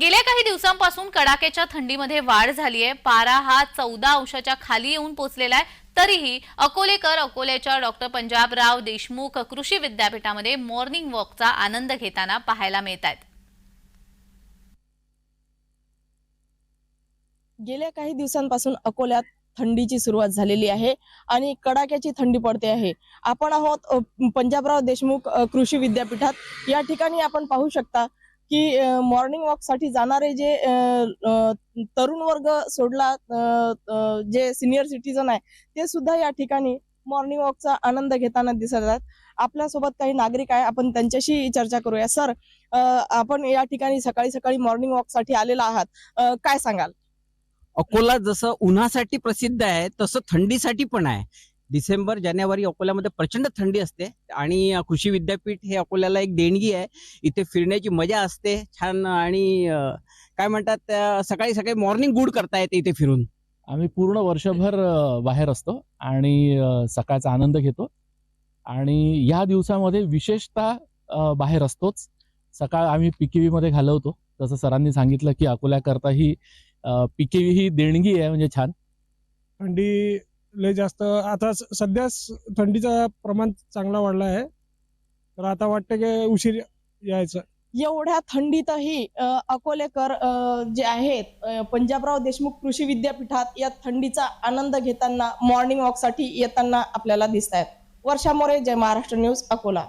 गेल्या काही दिवसांपासून कडाक्याच्या थंडीमध्ये वाढ झाली आहे पारा हा चौदा अंशाच्या खाली येऊन पोहोचलेला आहे. तरीही अकोलेकर अकोल्याच्या डॉक्टर पंजाबराव देशमुख कृषी विद्यापीठामध्ये मॉर्निंग वॉकचा आनंद घेताना पाहायला मिळत आहेत गेल्या काही दिवसांपासून अकोल्यात थंडीची सुरुवात झालेली आहे आणि कडाक्याची थंडी पडते आहे. आपण आहोत पंजाबराव देशमुख कृषी विद्यापीठात. या ठिकाणी आपण पाहू शकता की मॉर्निंग वॉकसाठी जाणारे जे तरुण वर्ग सोडला जे सिनियर सिटीजन आहे ते सुद्धा या ठिकाणी मॉर्निंग वॉकचा आनंद घेताना दिसत आहेत. आपल्यासोबत काही नागरिक आहे आपण त्यांच्याशी चर्चा करूया. सर आपण या ठिकाणी सकाळी सकाळी मॉर्निंग वॉकसाठी आलेला आहात. काय सांगाल? अकोला जसं उन्हासाठी प्रसिद्ध आहे तसं थंडीसाठी पण आहे. डिसेंबर जानेवारी अकोल्यामध्ये प्रचंड थंडी असते आणि कृषी विद्यापीठ हे अकोल्याला एक देणगी आहे. इथे फिरण्याची मजा असते छान आणि काय म्हणतात त्या सकाळी सकाळी मॉर्निंग गुड करता येते इथे फिरून. आम्ही पूर्ण वर्षभर बाहेर असतो आणि सकाळचा आनंद घेतो आणि या दिवसामध्ये विशेषतः बाहेर असतोच. सकाळ आम्ही पीकेव्ही मध्ये घालवतो. जसं सरांनी सांगितलं की अकोल्याकरता ही पीकेव्ही ही देणगी आहे म्हणजे छान. थंडी लय जास्त. आता सध्या थंडीचा प्रमाण चांगला वाढला आहे. तर आता वाटतं की उशीर यायचं. एवढ्या थंडीतही अकोलेकर जे आहेत पंजाबराव देशमुख कृषी विद्यापीठात या थंडीचा आनंद घेताना मॉर्निंग वॉकसाठी येताना आपल्याला दिसत आहेत वर्षा मोरे जय महाराष्ट्र न्यूज अकोला.